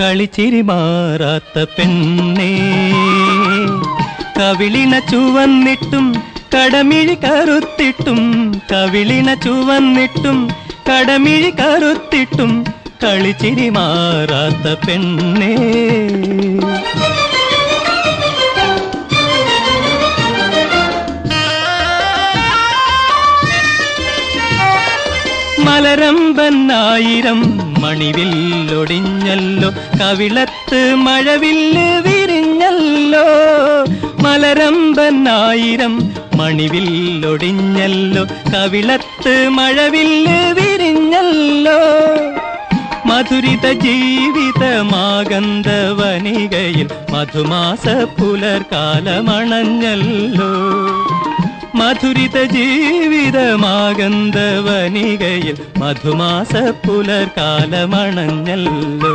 കളിച്ചിരി മാറാത്ത പെണ്ണേ. കവിളിന ചുവന്നിട്ടും കടമിഴി കറുത്തിട്ടും കവിളിന ചുവന്നിട്ടും കടമിഴി കറുത്തിട്ടും കളിച്ചിരി മാറാത്ത പെണ്ണേ. മലരമ്പനായിരം മണിവില്ലൊടിഞ്ഞല്ലോ. കവിളത്ത് മഴവില്ല് വിരിഞ്ഞല്ലോ. മലരമ്പനായിരം മണിവില്ലൊടിഞ്ഞല്ലോ. കവിളത്ത് മഴവില്ല് വിരിഞ്ഞല്ലോ. മധുരിത ജീവിതമാകന്തവനികയിൽ മധുമാസ പുലർകാലമണഞ്ഞല്ലോ. മധുരിത ജീവിതമാകന്തവനികയിൽ മധുമാസ പുലർകാലമണഞ്ഞല്ലോ